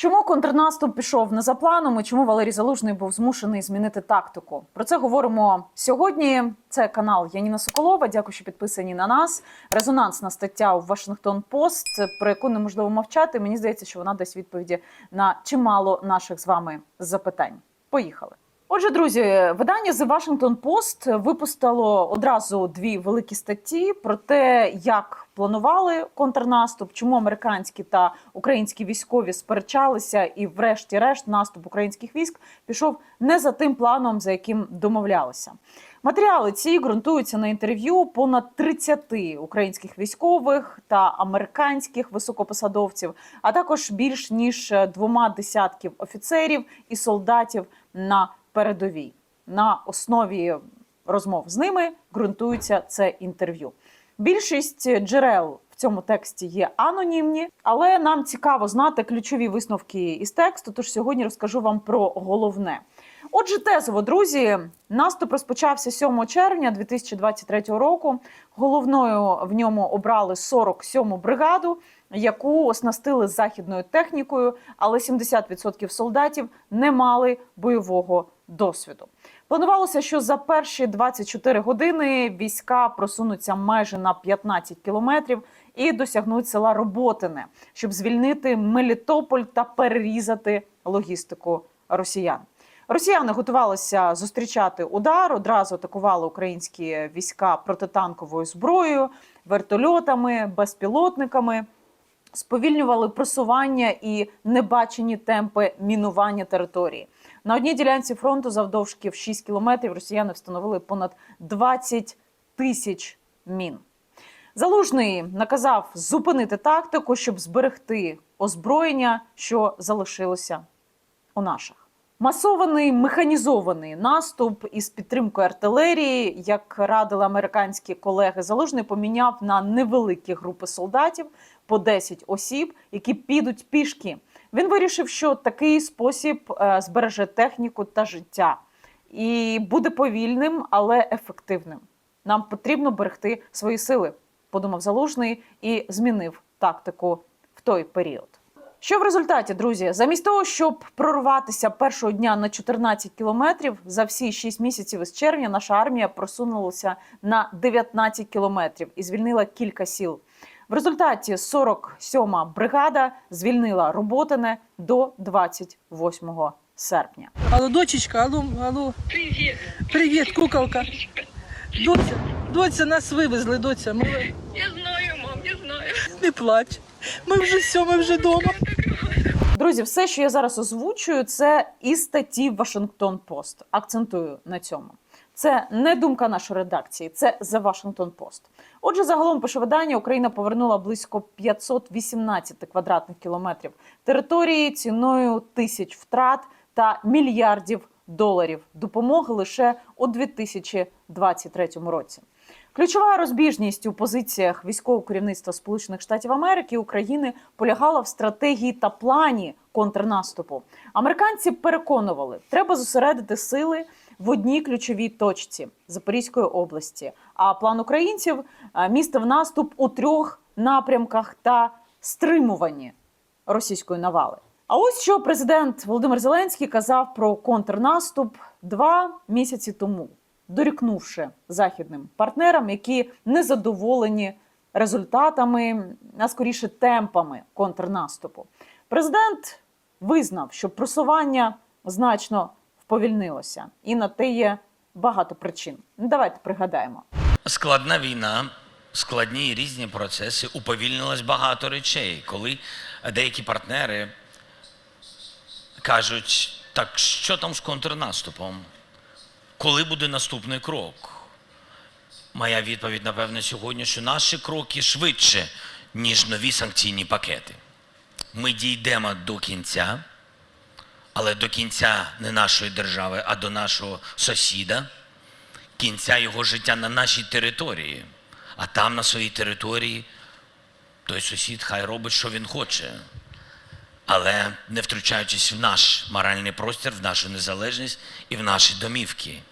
Чому контрнаступ пішов не за планом і чому Валерій Залужний був змушений змінити тактику? Про це говоримо сьогодні. Це канал Яніна Соколова. Дякую, що підписані на нас. Резонансна стаття у Вашингтон Пост, про яку неможливо мовчати. Мені здається, що вона дасть відповіді на чимало наших з вами запитань. Поїхали. Отже, друзі, видання The Washington Post випустило одразу дві великі статті про те, як планували контрнаступ, чому американські та українські військові сперечалися, і, врешті-решт, наступ українських військ пішов не за тим планом, за яким домовлялися. Матеріали ці ґрунтуються на інтерв'ю понад 30 українських військових та американських високопосадовців, а також більш ніж двома десятків офіцерів і солдатів на передовій. На основі розмов з ними ґрунтується це інтерв'ю. Більшість джерел в цьому тексті є анонімні, але нам цікаво знати ключові висновки із тексту. Тож сьогодні розкажу вам про головне. Отже, тезово, друзі, наступ розпочався 7 червня 2023 року. Головною в ньому обрали 47-му бригаду, яку оснастили західною технікою, але 70% солдатів не мали бойового досвіду. Планувалося, що за перші 24 години війська просунуться майже на 15 кілометрів і досягнуть села Роботине, щоб звільнити Мелітополь та перерізати логістику росіян. Росіяни готувалися зустрічати удар, одразу атакували українські війська протитанковою зброєю, вертольотами, безпілотниками, сповільнювали просування і небачені темпи мінування території. На одній ділянці фронту завдовжки в 6 кілометрів росіяни встановили понад 20 тисяч мін. Залужний наказав зупинити тактику, щоб зберегти озброєння, що залишилося у наших. Масований механізований наступ із підтримкою артилерії, як радили американські колеги, залужний поміняв на невеликі групи солдатів по 10 осіб, які підуть пішки. Він вирішив, що такий спосіб е, збереже техніку та життя і буде повільним, але ефективним. Нам потрібно берегти свої сили, подумав залужний і змінив тактику в той період. Що в результаті, друзі, замість того, щоб прорватися першого дня на 14 кілометрів, за всі 6 місяців із червня наша армія просунулася на 19 кілометрів і звільнила кілька сіл. В результаті 47-ма бригада звільнила Роботине до 28 серпня. Алло, дочечка, алло, алло. Привіт. Привіт, куколка. Доця, доця, нас вивезли, доця. Ми... Я знаю, мам, я знаю. Не плач. Ми вже все, вже вдома. Друзі, все, що я зараз озвучую, це із статті Вашингтон Пост. Акцентую на цьому. Це не думка нашої редакції, це The Washington Post. Отже, загалом пише видання, Україна повернула близько 518 квадратних кілометрів території ціною тисяч втрат та мільярдів доларів допомоги лише у 2023 році. Ключова розбіжність у позиціях військового керівництва Сполучених Штатів Америки і України полягала в стратегії та плані контрнаступу. Американці переконували, треба зосередити сили в одній ключовій точці Запорізької області. А план українців е, містив наступ у трьох напрямках та стримуванні російської навали. А ось що президент Володимир Зеленський казав про контрнаступ два місяці тому, дорікнувши західним партнерам, які не задоволені результатами, а скоріше темпами контрнаступу. Президент визнав, що просування значно вповільнилося, і на те є багато причин. Ну, Давайте пригадаємо. Складна війна, складні і різні процеси, уповільнилось багато речей, коли деякі партнери кажуть, так що там з контрнаступом? Коли буде наступний крок? Моя відповідь, напевне, сьогодні, що наші кроки швидше, ніж нові санкційні пакети. Ми дійдемо до кінця, але до кінця не нашої держави, а до нашого сусіда кінця його життя на нашій території, а там на своїй території той сусід хай робить, що він хоче, але не втручаючись в наш моральний простір, в нашу незалежність і в наші домівки.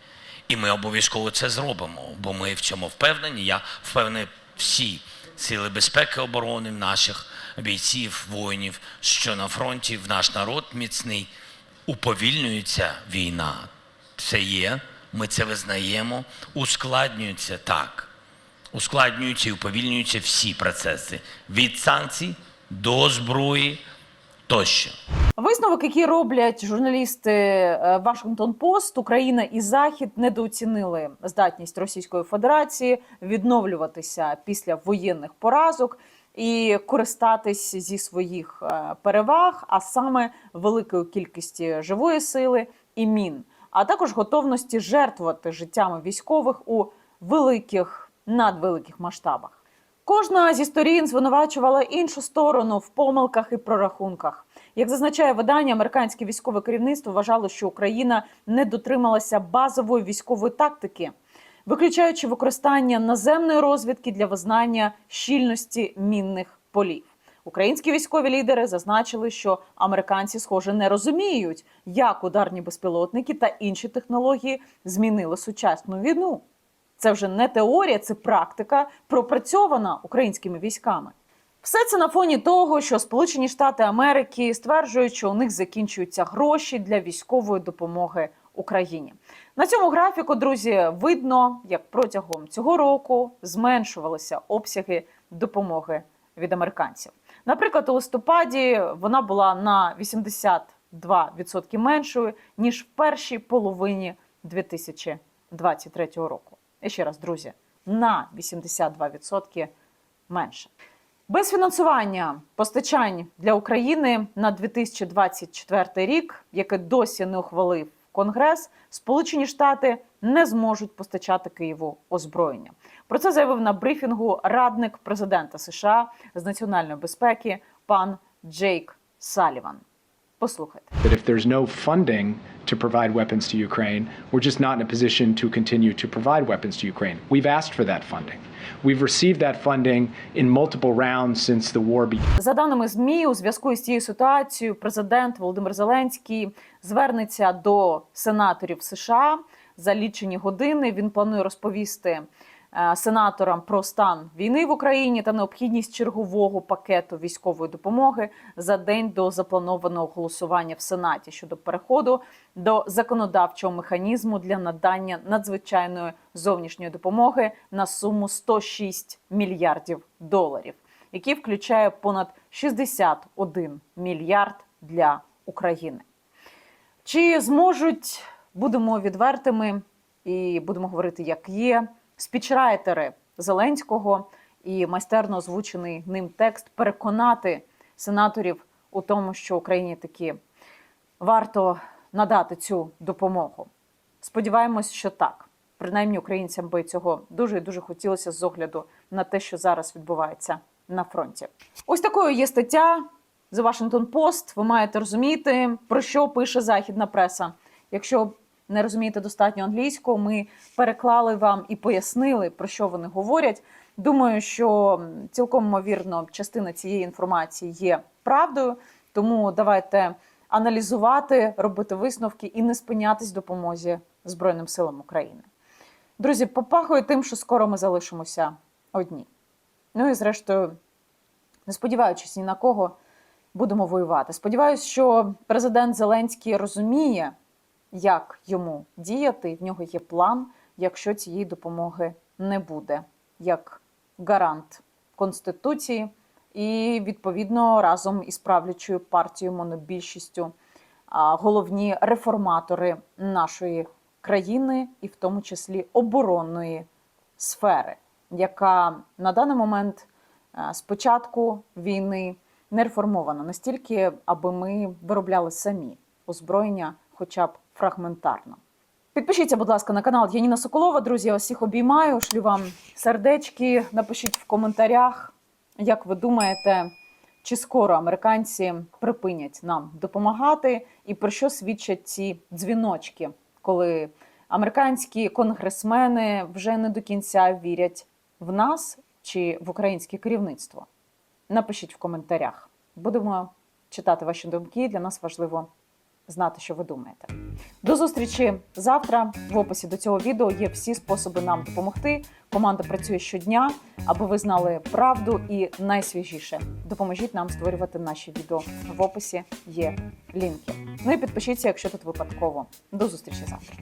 І ми обов'язково це зробимо, бо ми в цьому впевнені. Я впевнений всі сили безпеки оборони наших бійців, воїнів, що на фронті в наш народ міцний. Уповільнюється війна. Це є, ми це визнаємо. Ускладнюється так. Ускладнюються і уповільнюються всі процеси від санкцій до зброї тощо. Висновок, який роблять журналісти е, Вашингтон Пост, Україна і Захід недооцінили здатність Російської Федерації відновлюватися після воєнних поразок і користатись зі своїх е, переваг, а саме великою кількості живої сили і мін, а також готовності жертвувати життями військових у великих надвеликих масштабах. Кожна зі сторін звинувачувала іншу сторону в помилках і прорахунках. Як зазначає видання, американське військове керівництво вважало, що Україна не дотрималася базової військової тактики, виключаючи використання наземної розвідки для визнання щільності мінних полів. Українські військові лідери зазначили, що американці, схоже, не розуміють, як ударні безпілотники та інші технології змінили сучасну війну. Це вже не теорія, це практика, пропрацьована українськими військами. Все це на фоні того, що Сполучені Штати Америки стверджують, що у них закінчуються гроші для військової допомоги Україні. На цьому графіку, друзі, видно, як протягом цього року зменшувалися обсяги допомоги від американців. Наприклад, у листопаді вона була на 82% меншою ніж в першій половині 2023 року. І ще раз, друзі, на 82% менше. Без фінансування постачань для України на 2024 рік, яке досі не ухвалив Конгрес, Сполучені Штати не зможуть постачати Києву озброєння. Про це заявив на брифінгу радник президента США з національної безпеки пан Джейк Саліван. Послухайте. that if there's no funding to provide weapons to Ukraine, we're just not in a position to continue to provide weapons to Ukraine. We've asked for that funding. We've received that funding in multiple rounds since the war began. За даними ЗМІ, у зв'язку з цією ситуацією, президент Володимир Зеленський звернеться до сенаторів США за лічені години. Він планує розповісти е, сенаторам про стан війни в Україні та необхідність чергового пакету військової допомоги за день до запланованого голосування в Сенаті щодо переходу до законодавчого механізму для надання надзвичайної зовнішньої допомоги на суму 106 мільярдів доларів, який включає понад 61 мільярд для України. Чи зможуть, будемо відвертими і будемо говорити, як є, спічрайтери Зеленського і майстерно озвучений ним текст переконати сенаторів у тому, що Україні таки варто надати цю допомогу. Сподіваємось, що так. Принаймні українцям би цього дуже і дуже хотілося з огляду на те, що зараз відбувається на фронті. Ось такою є стаття The Washington Post. Ви маєте розуміти, про що пише західна преса. Якщо не розумієте достатньо англійського, ми переклали вам і пояснили, про що вони говорять. Думаю, що цілком ймовірно частина цієї інформації є правдою. Тому давайте аналізувати, робити висновки і не спинятись допомозі Збройним силам України. Друзі, попахує тим, що скоро ми залишимося одні. Ну і зрештою, не сподіваючись ні на кого, будемо воювати. Сподіваюсь, що президент Зеленський розуміє, як йому діяти. В нього є план, якщо цієї допомоги не буде, як гарант Конституції і відповідно разом із правлячою партією монобільшістю головні реформатори нашої країни, і в тому числі оборонної сфери, яка на даний момент з початку війни не реформована настільки, аби ми виробляли самі озброєння, хоча б фрагментарно. Підпишіться, будь ласка, на канал Яніна Соколова. Друзі, я всіх обіймаю. Шлю вам сердечки. Напишіть в коментарях, як ви думаєте, чи скоро американці припинять нам допомагати, і про що свідчать ці дзвіночки, коли американські конгресмени вже не до кінця вірять в нас чи в українське керівництво. Напишіть в коментарях. Будемо читати ваші думки. Для нас важливо знати, що ви думаєте. До зустрічі завтра. В описі до цього відео є всі способи нам допомогти. Команда працює щодня, аби ви знали правду і найсвіжіше. Допоможіть нам створювати наші відео. В описі є лінки. Ну і підпишіться, якщо тут випадково. До зустрічі завтра.